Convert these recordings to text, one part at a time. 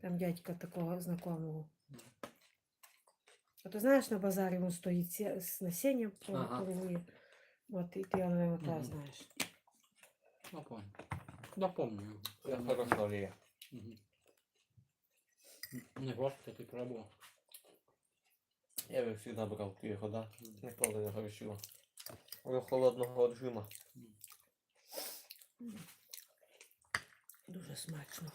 Там дядька такого знакомого. А ти знаєш, на базарі він стоїть сі- з насінням Ага. торгує. От і ти його та Мгм. знаєш. Ну, понял. Да, помню. Я хорошо ліє. Мгм. Не гостя, ти пробував. Я би завжди брав ту його, да? Ніколи не грошила. До холодного отжима. Дуже смачно.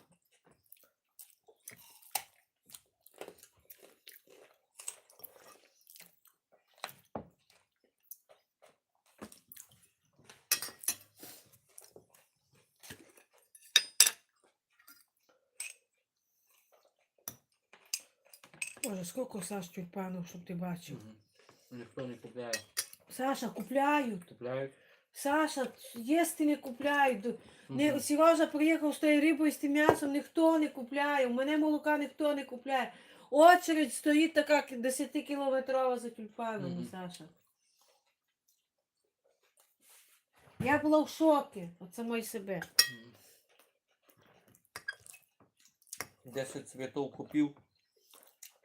Скільки Саш тюльпанів, щоб ти бачив. Ніхто не купляє. Саша, купляють. Купляють. Саша, їсти не купляють. Не, Сережа приїхав з тою рибою, з тим м'ясом, ніхто не купляє. У мене молока ніхто не купляє. Очередь стоїть така 10-кілометрова за тюльпанами, Мгм. Саша. Я була в шокі від самої себе. 10 цвітов купив,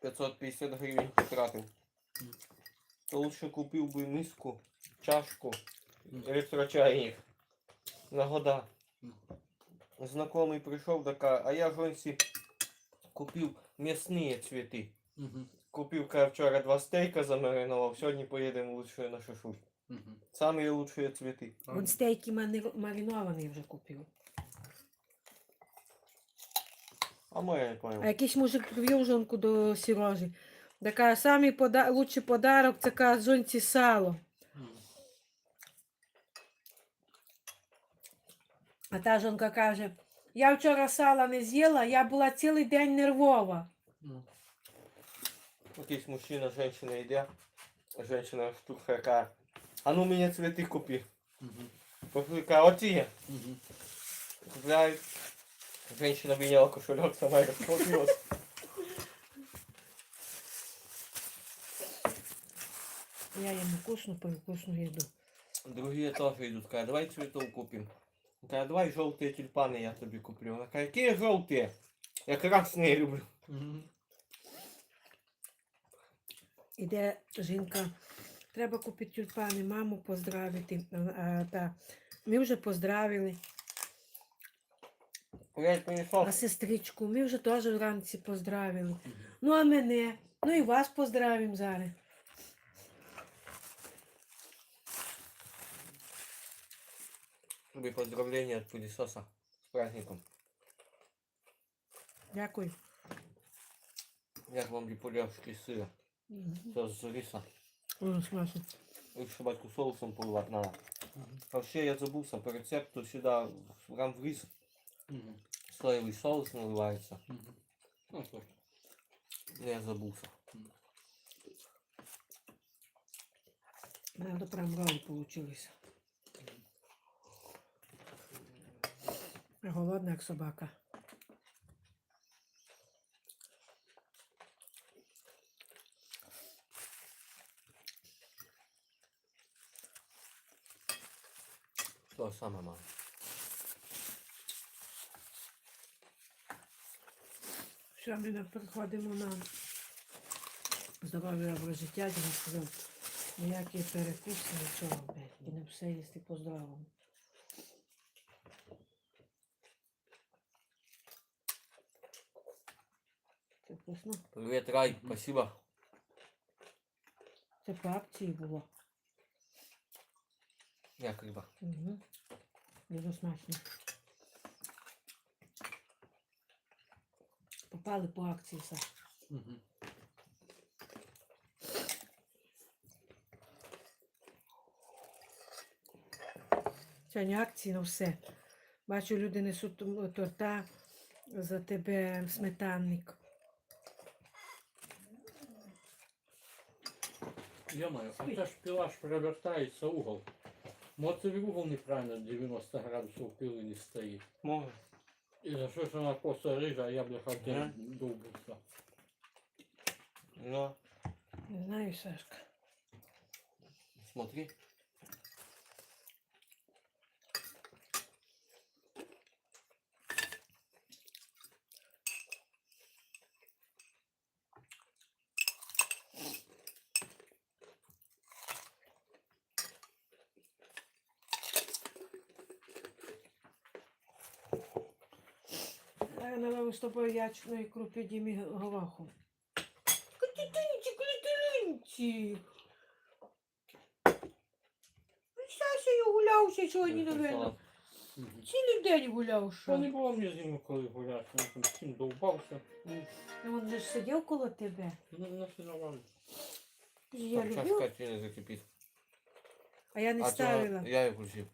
550 гривень потратив. То лучше купив би миску, чашку, електрочайник. На года. Мгм. Знакомий прийшов така, а я жонці купив м'ясні цвіти. Купив каже, вчора два стейка замаринував, сьогодні поїдемо лучше на шашлик. Мгм. Самі лучші цвіти. Він стейки мари- мариновані вже купив. А моя не А якийсь мужик привів жонку до Сережі. Така, самий пода... лучший подарок, це каже, жонці сало. А та жонка каже, я вчора сала не з'їла, я була цілий день нервова. Якийсь мужчина, женщина йде, женщина штука каже, а ну мені цвіти купи. Пошли, каже, оті. Мгм. Купляють. Женщина виняла кошелек, сама розплатилась. Я їм вкусну, вкусну їду. Другие тоже идут, каже, давай цветов купим. Каже, давай желтые тюльпаны я тобі куплю. Вона каже, які желтые? Я красные люблю. Мгм. Іде жінка, треба купити тюльпани, маму поздравити. А, а, та, ми вже поздравили. Я принесла. А сестричку ми вже теж вранці поздравили. Мгм. Ну а мене, ну і вас поздравимо зараз. Тобі поздравления от пылесоса. С праздником. Дякую. Як вам ліпулевський сыр? Мгм. Це з риса. Дуже смачно. Их шабатку соусом поливать надо. Мгм. Вообще я забылся по рецепту сюда прям в рис Мгм. соевый соус наливается. Мгм. Ну. Я забылся. Надо прям роли получилися. Я Голодна, як собака. То саме мало. Що ми не переходимо на здоров'я в життя, я сказав, ніякі перекуси, нічого, і не все їсти по-здоровому. Це вкусно. Привет, Рай, спасибо. Це по акції було. Як риба. Угу. Дуже смачно. Попали по акції, Саш. Мгм. Сьогодні акції на все. Бачу, люди несуть торта за тебе сметанник. Ё-моё, а це ж пила ж перевертається угол. Моцевий угол неправильно 90 градусів пили не стоїть. Може. І за что, что вона коса рижа, а я бляха хотел день довбився. Да. Не знаю, Сашка. смотри. Зараз налив з тобою ячної крупи Дімі Говаху. Катітинці. Сася я гулявся сьогодні, напевно. Цілий день гуляв, Що не що? було мені з ним коли гуляти, я там всім довбався. Ну, Він же ж сидів коло тебе. Ну, ну, все нормально. Я Там люблю, чашка не закипить. а я не А ставила. Я її включив.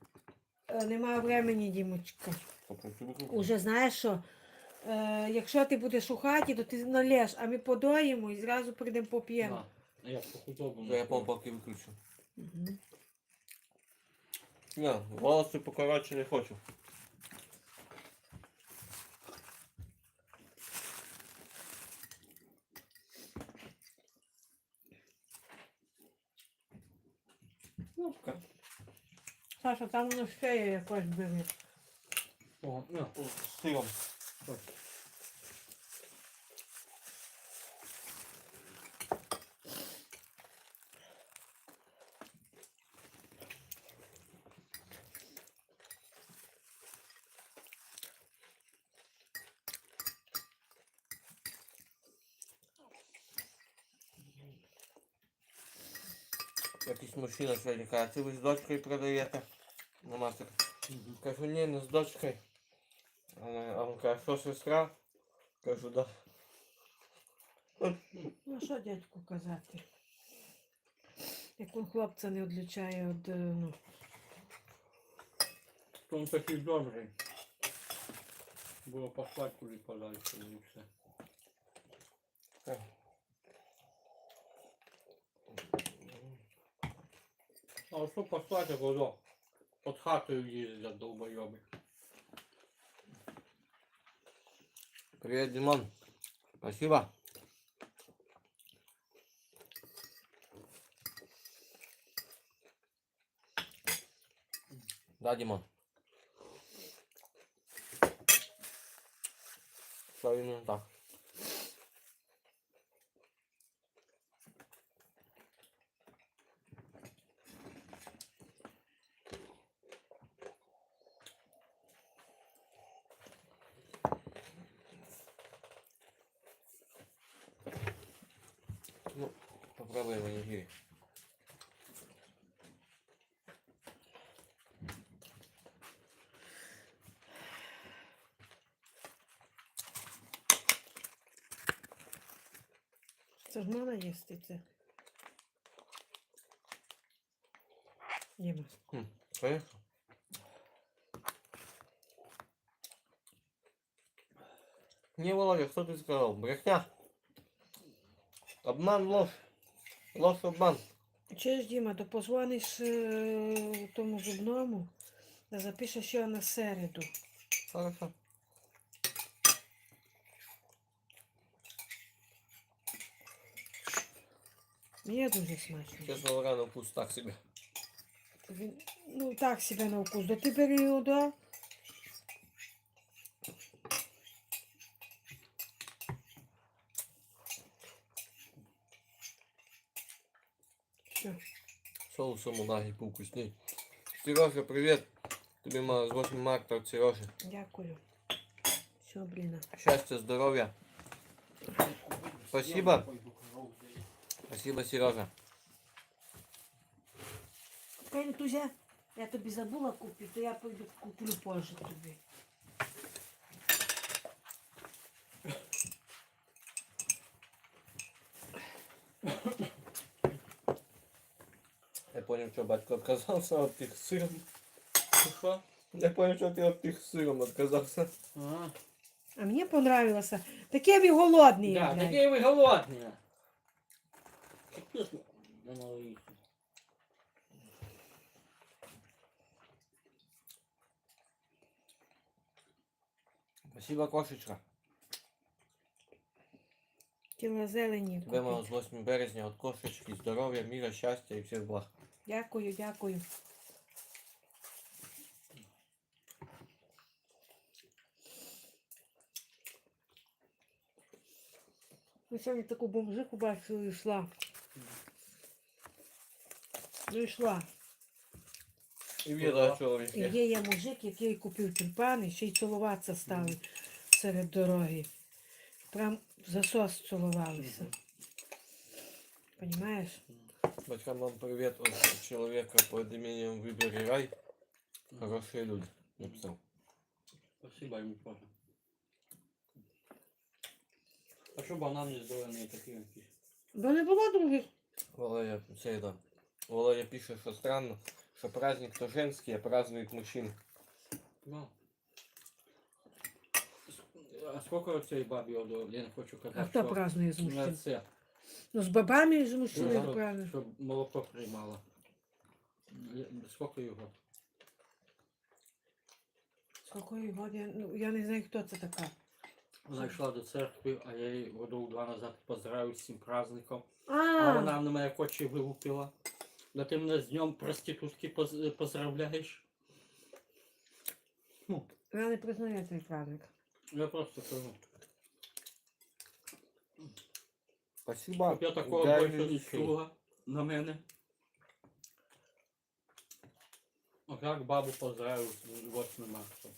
Е, Немає времени, Дімочка. Уже знаєш що? Е, якщо ти будеш у хаті, то ти налєш, а ми подоїмо і зразу прийдемо поп'ємо. А я по худобу. Я полпалки виключу. Мгм. Ні, волоси покоротше не хочу. Кнопка. Саша, там воно ще є якось бери. О, на, З сиром. ось. Якийсь мужчина сьогодні каже, це ви з дочкою продаєте на мастер. Мгм. Кажу, ні, не з дочкою. А вона- А він каже, що сестра? Кажу, да. Ну що дядьку казати? Як він хлопця не відлічає від, е, ну, То він такий добрий. Було послати куди подальше, і все. А що послати, воно? Под хатою їздять долбойоби. Привет, Димон. Спасибо. Да, Димон. Что так? Це їсти це. Хм, поехал. Не, Володя, кто ты сказал? Брехня. Обман, ложь. Ложь, обман. Ж, Діма, то позвониш е, тому зубному, та запишеш його на середу. Хорошо. Мені дуже смачно. Честно говоря, на вкус так себе. Він, ну, так себе на вкус. Да ти бери його, да? Все. Соусом унаги повкусней. Сережа, привет. Тобі мало з 8 марта от Сережи. Дякую. Все, блін. Счастья, здоровья. Спасибо. Спасибо, Сережа. Пентузя, я тобі забула купити, то я пойду куплю позже тобі. Я понял, что батько отказался от тих с сыром. Що? Я понял, что ты от тих с сыром отказался. А, А мені понравилося. Таке ви голодні. да, блядь. такі ви голодні. Вкусно. Не надо. Спасибо, кошечка. Тіло зелені. Тебе мало з 8 березня от кошечки, здоров'я, міра, щастя і всіх благ. Дякую, дякую. Ми сьогодні таку бомжиху бачили, йшла. Ну йшла. І віра І є я мужик, який купив тюльпани, ще й цілуватися стали. серед дороги. Прям засос цілувалися. Понимаєш? Батькам вам привет от человека под именем Выбери рай. Хорошие люди. Написал. Спасибо йому теж. А що банани зелені такі якісь? Бо не було других. Володя, це, да. Володя пише, що странно, що праздник то женский, а празднують мужчин. Ну. А скільки цієї бабі одо? Я не хочу казати, А хто що празднує з на мужчин? це, Ну, з бабами і з мужчиною правильно. щоб молоко приймала. Я- Скільки його? Скільки год, я, ну, я не знаю, хто це така. Вона йшла до церкви, а я її году два назад поздравив з цим праздником. А А, вона на мене очі вилупила. Да ти мене з днем проститутки поз- поздравляєш? вона не признає цей праздник. Я просто кажу. Спасибо. Щоб я такого більше не чула на мене. Ось як бабу поздравив з 8 марта.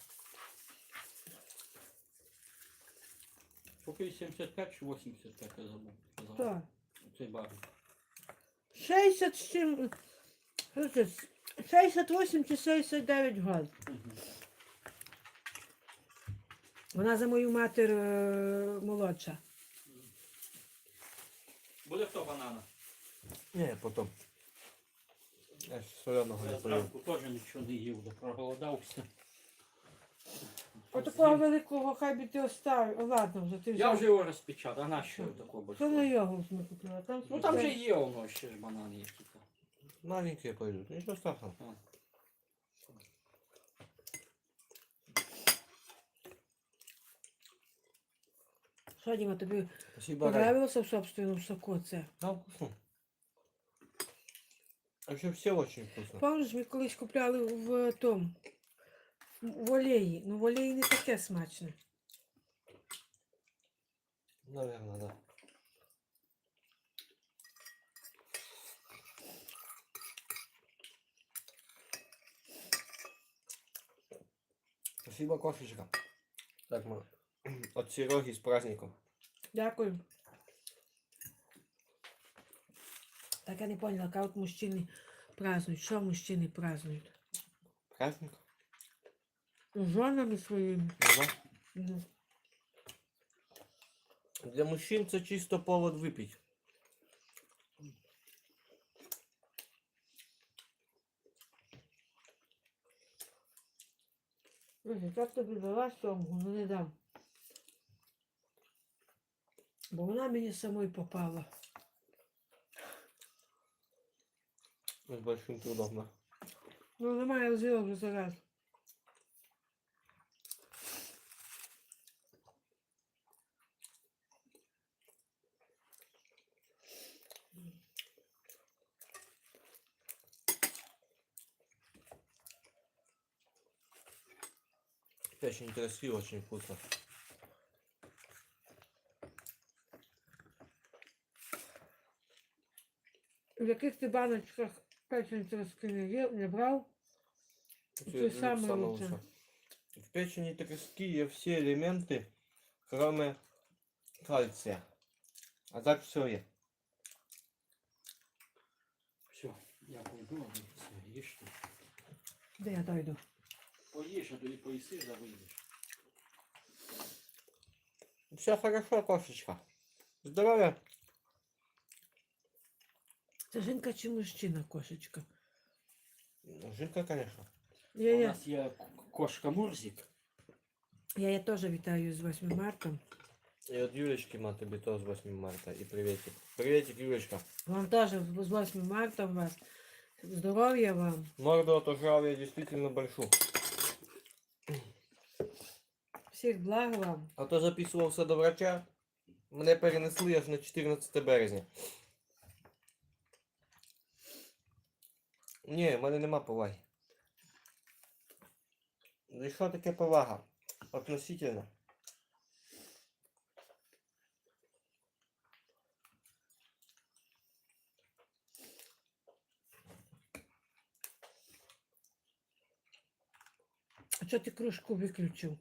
Сколько їй 75 чи 85 я забув. Хто? Цей бабі. 60 з чим? Що це? 68 чи 69 год. Мгм. Вона за мою матір е, молодша. Буде хто банана? Ні, потім. Я ж соленого не Я поїв. зранку теж нічого не їв, проголодався. Отакого великого хай би ти оставив. О, Ладно, вже ти Я вже його розпечатав, а на що такого Що на його ми купила? Там, Ну там вже є воно ще ж банани які-то. Маленькие пойдут, ничего страшного. Що, Діма, тобі Спасибо, Рай. понравилося в собственному соку це? Да, вкусно. Вообще все очень вкусно. Пам'ятаєш, ми колись купляли в тому, в олеї. Ну в олеї не таке смачне. Наверное, да. Спасибо, кошечка. Так, мы от Сереги с праздником. Дякую. Так я не поняла, як от мужчини празднують. Що мужчини празднують? Праздник? З жонами своїми. Ну. Для мужчин це чисто повод випити. Друзі, як тобі дала сьомгу, ну не дам. Бо вона мені самой попала. З большим трудом, да. Ну немає взяла вже зараз. Печень трески очень вкусно. В яких ти баночках печень трошки не є, не брав? Це саме лучше. лучше. В печени трески є всі елементи, кроме кальція. А так все є. Все, я пойду, а ви це їжте. Де я дойду? Поїж, а тоді поїси, да вийдеш. Все хорошо, кошечка. Здоров'я. Це жінка чи мужчина, кошечка? Жінка, конечно. Я, У я, нас є кошка Мурзик. я, я теж вітаю з 8 марта. І от Юлечки ма тобі то з 8 марта. І приветик. Приветик, Юлечка. Вам теж з 8 марта у вас. Здоров'я вам. Морду отожрал я действительно большую. Всіх благ вам. А то записувався до врача. Мене перенесли аж на 14 березня. Ні, в мене нема поваги. Ну і що таке повага? Относительно. А чого ти кружку виключив?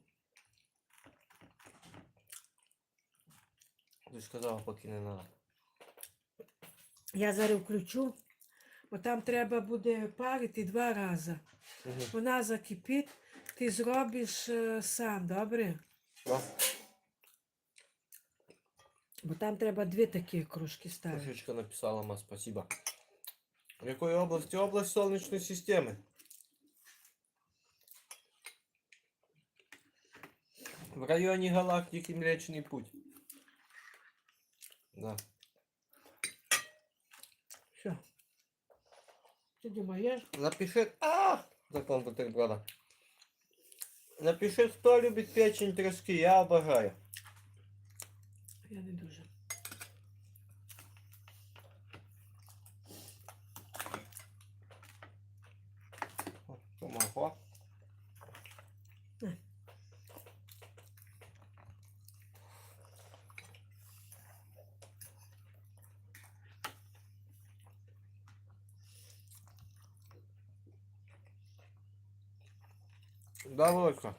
Ти ж казала, поки не надо. Я зараз включу, бо там треба буде парити два рази. Угу. Вона закипить, ти зробиш е, сам, добре? Да? Бо там треба дві такі кружки ставити. Кошечка написала, ма, спасибо. В якої області? Область Сонячної системи. В районі галактики Млечний Путь. Да. Що? Ти думаєш? Напиши... А! Закон бутерброда. Напиши, хто любить печень трески, я обожаю. Я не дуже. Да, Володька.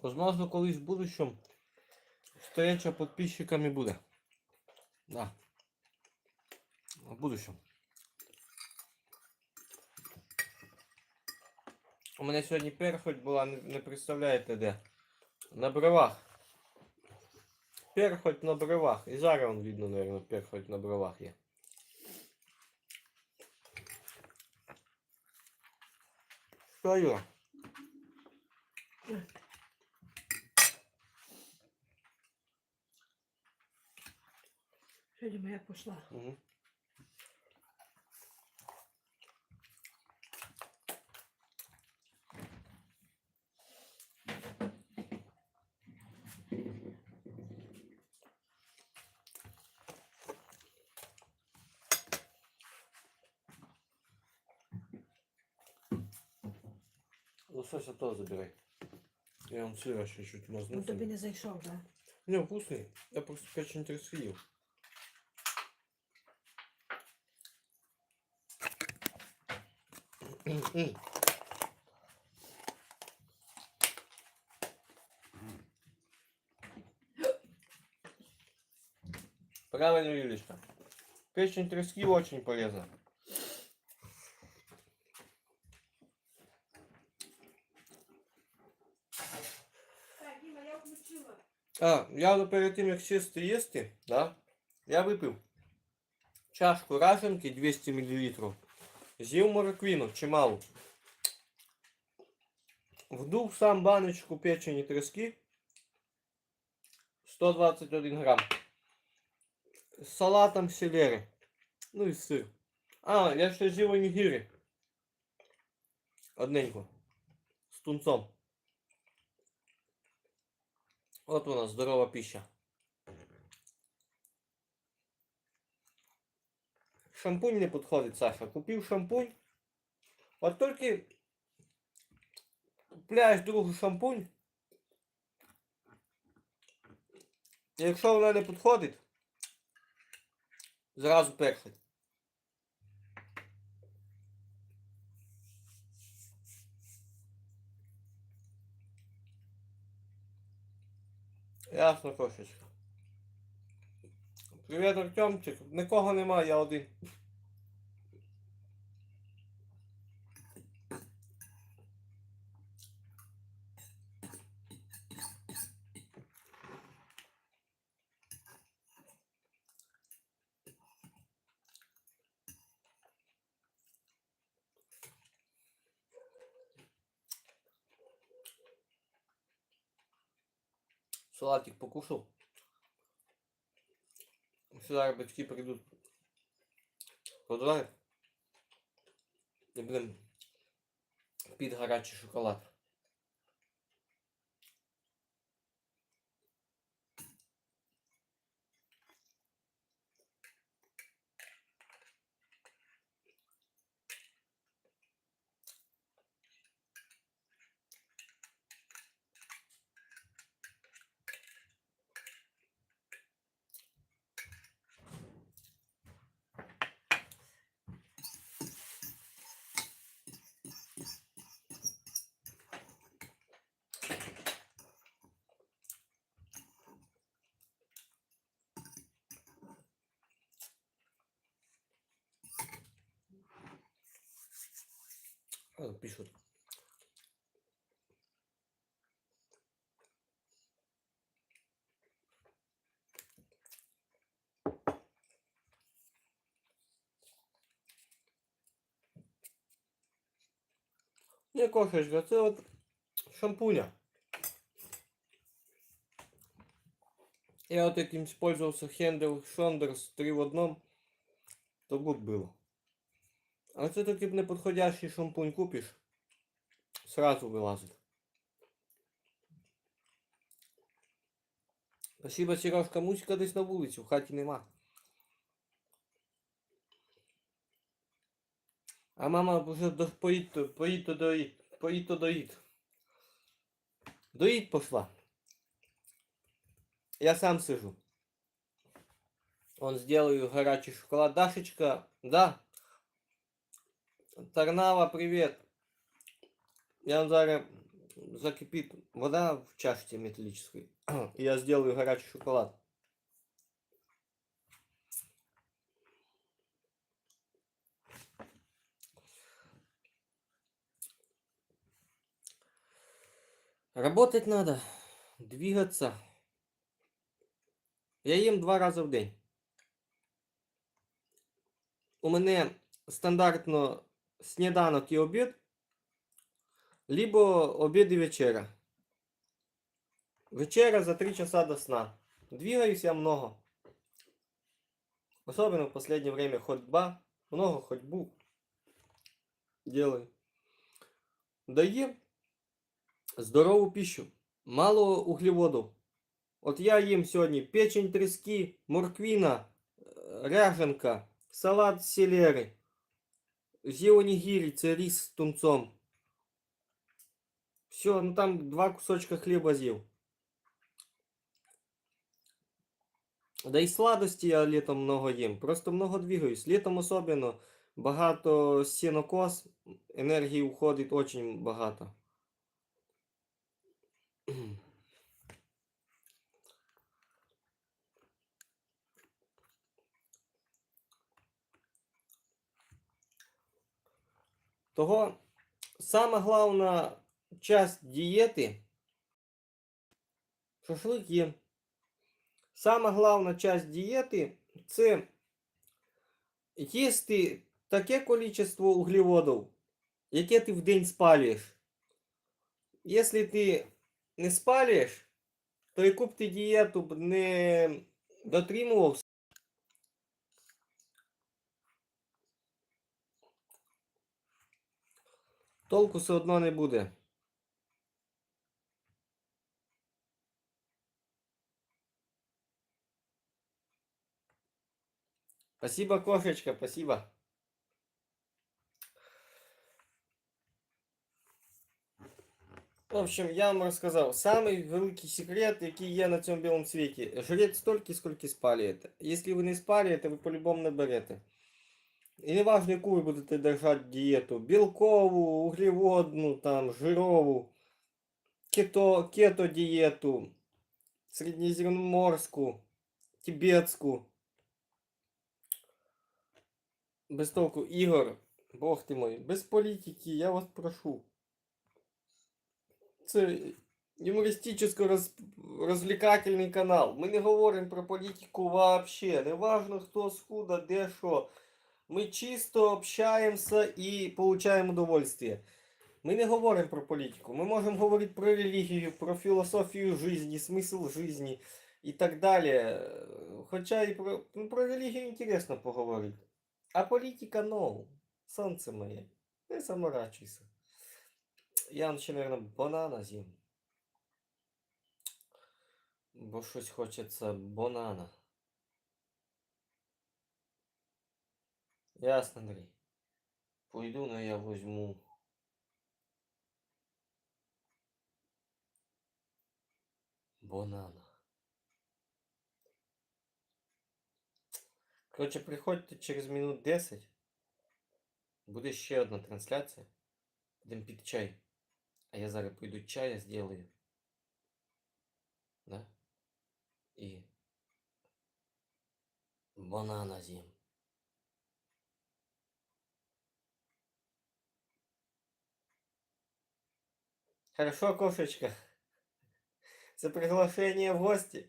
Возможно, колись в будущем встреча подписчиками буде. Да. В будущем. У мене сьогодні перхоть була, не представляєте де. На бровах. Перхоть на бровах. І зараз он видно, наверное, перхоть на бровах є. Що, Юра? Що думаю, я пішла. Угу. Лосося то забирай. Я вам сыра ще чуть Ну мазнув. тобі не зайшов, так? Не, вкусный. Я просто печень ел. М-м. Правильно, Юлечка. Печень трески очень полезна. А, я перед тим, як сісти їсти, да, я випив чашку раженки 200 мл. З'їв мороквіну чимало. Вдув сам баночку печені трески 121 грам. З салатом селери. Ну і сир. А, я ще з'їв онігірі. Одненько. З тунцом. От вона, здорова пища. Шампунь не підходить, Саша. Купив шампунь. От тільки купляєш другу шампунь. І якщо вона не підходить, зразу перхоть. Ясно, кошечка. Привіт, Артемчик. Нікого нема, я один. Салатик покушал. Сюда батьки придут. Подавай. І будемо під гарячий шоколад. Пишут. Не кошечка, це от шампуня. Я вот этим использовался Хендел Шондерс 3 в одном. То гуд было. А це таки неподходящий шампунь купиш, сразу вилазить. Спасибо, Сережка, музика десь на вулиці, в хаті нема. А мама вже до, поїдь то доїть, доїть. Доїть пошла. Я сам сижу. Он сделаю горячий шоколад. Дашечка, да. Тарнава, привет. Я зараз закипит вода в чашке металлической. Я сделаю горячий шоколад. Работать надо, двигаться. Я їм два рази в день. У мене стандартно сніданок і обід, либо обід і вечеря. Вечеря за три часа до сна. Двигаюсь я много. Особенно в последнее время ходьба. Много ходьбу делаю. Доем здорову пищу. Мало углеводов. От я їм сьогодні печень трески, морквіна, е, ряженка, салат селери, онігірі, це рис з тунцом. Все, ну там два кусочка хліба з'їв. Да і сладості я літом много їм. Просто много двигаюсь. Літом особливо багато сінокос, енергії уходить очень багато. Того сама головна часть дієти шашлик їм. Сама головна часть дієти це їсти таке количество углеводів, яке ти в день спалюєш. Якщо ти не спалюєш, то яку б ти дієту не дотримувався, толку все одно не буде. Спасибо, кошечка, спасибо. В общем, я вам розказав, самий великий секрет, який є на цьому білому світі. Жріть стільки, скільки спалюєте. Якщо ви не спалюєте, ви по-любому наберете. І не важно, яку ви будете держати дієту. Білкову, углеводну, там, жирову, кето, кето дієту, середньоземноморську, тибетську. Без толку, Ігор, Бог ти мой, без політики, я вас прошу. Це юмористично роз... розвлекательний канал. Ми не говоримо про політику вообще. Не важно, хто скуда, де що. Ми чисто общаємося і получаємо удовольствие. Ми не говоримо про політику. Ми можемо говорити про релігію, про філософію житті, смисл житті і так далі. Хоча і про, ну, про релігію інтересно поговорити. А політика, ну, сонце моє, не заморачуйся. Я ще, мабуть, банана з'їм. Бо щось хочеться банана. Ясно, Андрій. Пойду, но я возьму. Банана. Коротше, приходьте через минут 10. Буде ще одна трансляція. Будемо під чай. А я зараз пойду чая сделаю. Да? І банана з'їм. Хорошо, кошечка. Це приглашення в гості.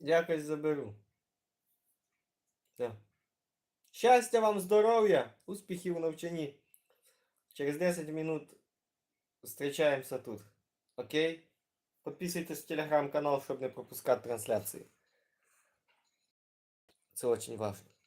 Якось заберу. Все. Щастя вам, здоров'я, успіхів у навчанні. Через 10 минут зустрічаємося тут. Окей? Підписуйтесь в телеграм-канал, щоб не пропускати трансляції. Це дуже важливо.